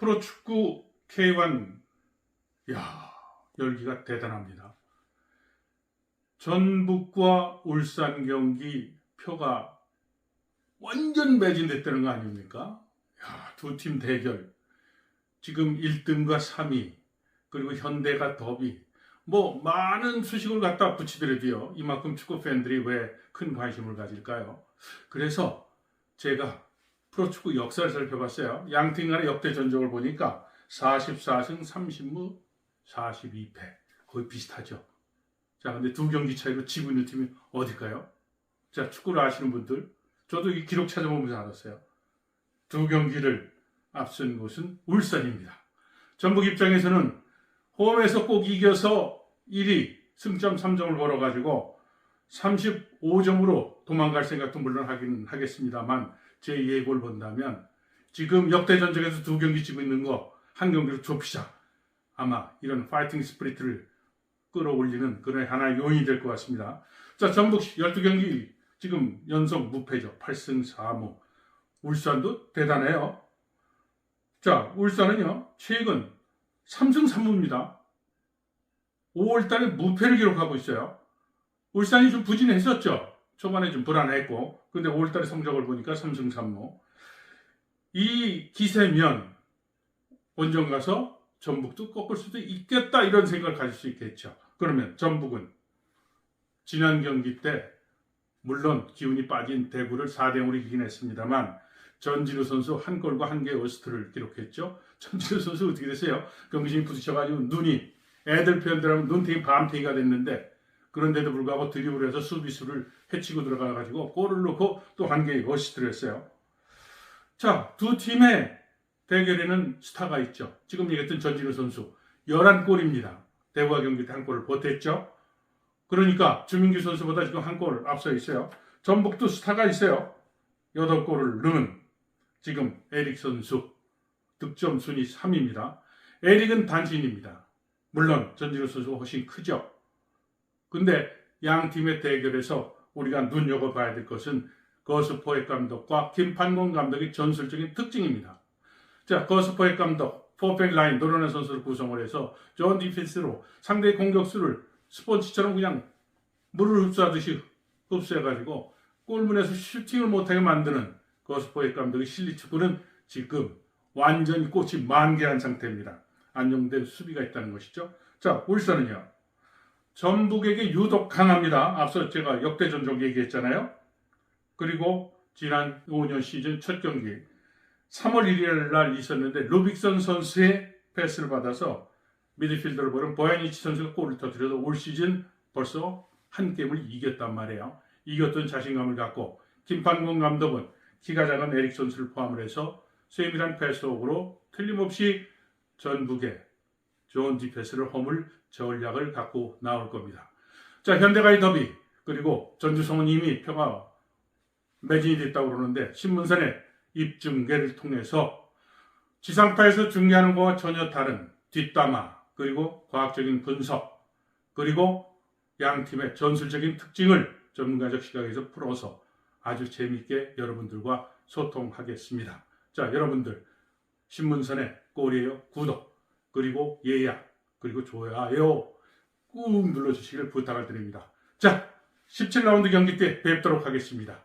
프로축구 K1 야 열기가 대단합니다. 전북과 울산 경기 표가 완전 매진됐다는 거 아닙니까? 두팀 대결. 지금 1등과 3위, 그리고 현대가 더비. 뭐, 많은 수식을 갖다 붙이더라도요. 이만큼 축구 팬들이 왜 큰 관심을 가질까요? 그래서 제가 프로축구 역사를 살펴봤어요. 양팀 간의 역대 전적을 보니까 44승 30무 42패. 거의 비슷하죠. 자, 근데 두 경기 차이로 지고 있는 팀이 어딜까요? 자, 축구를 아시는 분들, 저도 이 기록 찾아보면서 알았어요. 두 경기를 앞선 곳은 울산입니다. 전북 입장에서는 홈에서 꼭 이겨서 1위 승점 3점을 벌어가지고 35점으로 도망갈 생각도 물론 하긴 하겠습니다만 제 예고를 본다면 지금 역대 전적에서 두 경기 지고 있는 거 한 경기로 좁히자 아마 이런 파이팅 스피릿을 끌어올리는 그런 하나의 요인이 될 것 같습니다. 자 전북 12경기 지금 연속 무패죠. 8승 4무. 울산도 대단해요. 자, 울산은요, 최근 3승 3무입니다. 5월 달에 무패를 기록하고 있어요. 울산이 좀 부진했었죠. 초반에 좀 불안했고, 근데 5월 달에 성적을 보니까 3승 3무. 이 기세면 원정 가서 전북도 꺾을 수도 있겠다 이런 생각을 가질 수 있겠죠. 그러면 전북은 지난 경기 때 물론 기운이 빠진 대구를 4대 0으로 이기긴 했습니다만 전진우 선수 한 골과 한 개의 어스트를 기록했죠. 전진우 선수 어떻게 됐어요? 경기심이 부딪혀가지고 눈이 애들 표현대로 하면 눈탱이 밤탱이가 됐는데 그런데도 불구하고 드리블해서 수비수를 해치고 들어가가지고 골을 넣고 또 한 개의 어시스트를 했어요. 자, 두 팀의 대결에는 스타가 있죠. 지금 얘기했던 전진우 선수 11골입니다. 대구와 경기 때 한 골을 보탰죠. 그러니까 주민규 선수보다 지금 한 골 앞서 있어요. 전북도 스타가 있어요. 8골을 넣은 지금 에릭 선수 득점 순위 3위입니다. 에릭은 단신입니다. 물론 전진우 선수가 훨씬 크죠. 근데 양 팀의 대결에서 우리가 눈여겨봐야 될 것은 거스포획 감독과 김판곤 감독의 전술적인 특징입니다. 자, 거스포획 감독, 포백 라인 노련한 선수를 구성을 해서 좋은 디펜스로 상대의 공격수를 스펀지처럼 그냥 물을 흡수하듯이 흡수해가지고 골문에서 슈팅을 못하게 만드는 거스포의 감독의 실리 축구는 지금 완전히 꽃이 만개한 상태입니다. 안정된 수비가 있다는 것이죠. 자, 울산은요. 전북에게 유독 강합니다. 앞서 제가 역대 전적 얘기했잖아요. 그리고 지난 5년 시즌 첫 경기 3월 1일 날 있었는데 루빅선 선수의 패스를 받아서 미드필더를 보는 보야니치 선수가 골을 터뜨려서 올 시즌 벌써 한 게임을 이겼단 말이에요. 이겼던 자신감을 갖고 김판곤 감독은 키가 작은 에릭 선수를 포함을 해서 세밀한 패스웍으로 틀림없이 전북에 좋은 디패스를 허물 전략을 갖고 나올 겁니다. 자 현대가의 더비 그리고 전주성은 이미 표가 매진이 됐다고 그러는데 신문선의 입중계를 통해서 지상파에서 중계하는 것과 전혀 다른 뒷담화 그리고 과학적인 분석 그리고 양 팀의 전술적인 특징을 전문가적 시각에서 풀어서 아주 재미있게 여러분들과 소통하겠습니다. 자, 여러분들 신문선의 꼬리에요 구독 그리고 예약 그리고 좋아요 꾹 눌러주시길 부탁을 드립니다. 자, 17라운드 경기 때 뵙도록 하겠습니다.